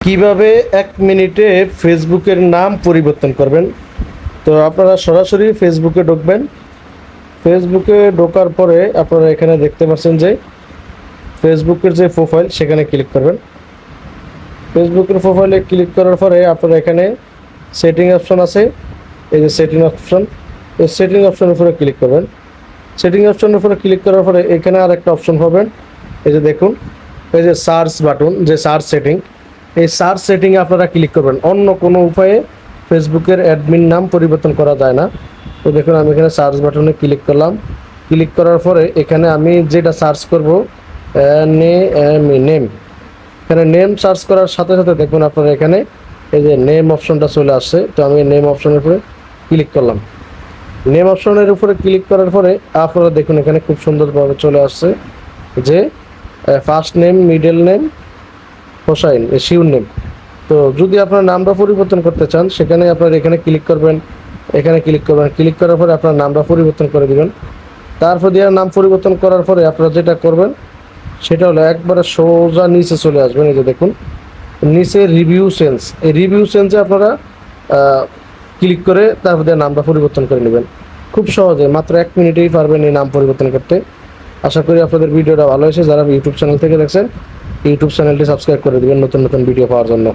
কীভাবে এক মিনিটে ফেসবুকের নাম পরিবর্তন করবেন? তো আপনারা সরাসরি ফেসবুকে ঢুকবেন। ফেসবুকে ঢোকার পরে আপনারা এখানে দেখতে পাচ্ছেন যে ফেসবুকের যে প্রোফাইল সেখানে ক্লিক করবেন। ফেসবুকের প্রোফাইলে ক্লিক করার পরে আপনারা এখানে সেটিং অপশন আছে। এই যে সেটিং অপশন এই সেটিং অপশনের উপরে ক্লিক করবেন। সেটিং অপশনের উপরে ক্লিক করার পরে এখানে আর একটা অপশন পাবেন। এই যে দেখুন, এই যে সার্চ বাটন যে সার্চ সেটিং এই সার্চ সেটিংয়ে আপনারা ক্লিক করবেন। অন্য কোনো উপায়ে ফেসবুকের অ্যাডমিন নাম পরিবর্তন করা যায় না। তো দেখুন, আমি এখানে সার্চ বাটনে ক্লিক করলাম। ক্লিক করার পরে এখানে আমি যেটা সার্চ করব নেম এখানে নেম সার্চ করার সাথে সাথে দেখুন আপনারা এখানে এই যে নেম অপশনটা চলে আসছে। তো আমি নেম অপশনের উপরে ক্লিক করলাম। নেম অপশনের উপরে ক্লিক করার পরে আপনারা দেখুন এখানে খুব সুন্দরভাবে চলে আসছে যে first name middle name Hossain surname. তো যদি আপনার নামটা পরিবর্তন করতে চান, সেখানে আপনার এখানে ক্লিক করবেন, এখানে ক্লিক করবেন ক্লিক করার পরে আপনার নামটা পরিবর্তন করে দিবেন। তারপর দিয়ে নাম পরিবর্তন করার পরে আপনারা যেটা করবেন, সেটা হলো একবারে সোজা নিচে চলে আসবেন, এই যে দেখুন। নিচে রিভিউ সেন্স এই রিভিউ সেন্সে আপনারা ক্লিক করে তারপর দিয়ে নামটা পরিবর্তন করে নেবেন। খুব সহজে, মাত্র এক মিনিটেই পারবেন এই নাম পরিবর্তন করতে। আশা করি আপনাদের ভিডিওটা ভালো হয়েছে। যারা ইউটিউব চ্যানেল থেকে দেখছেন ইউটিউব চ্যানেলটি সাবস্ক্রাইব করে দেবেন নতুন নতুন ভিডিও পাওয়ার জন্য।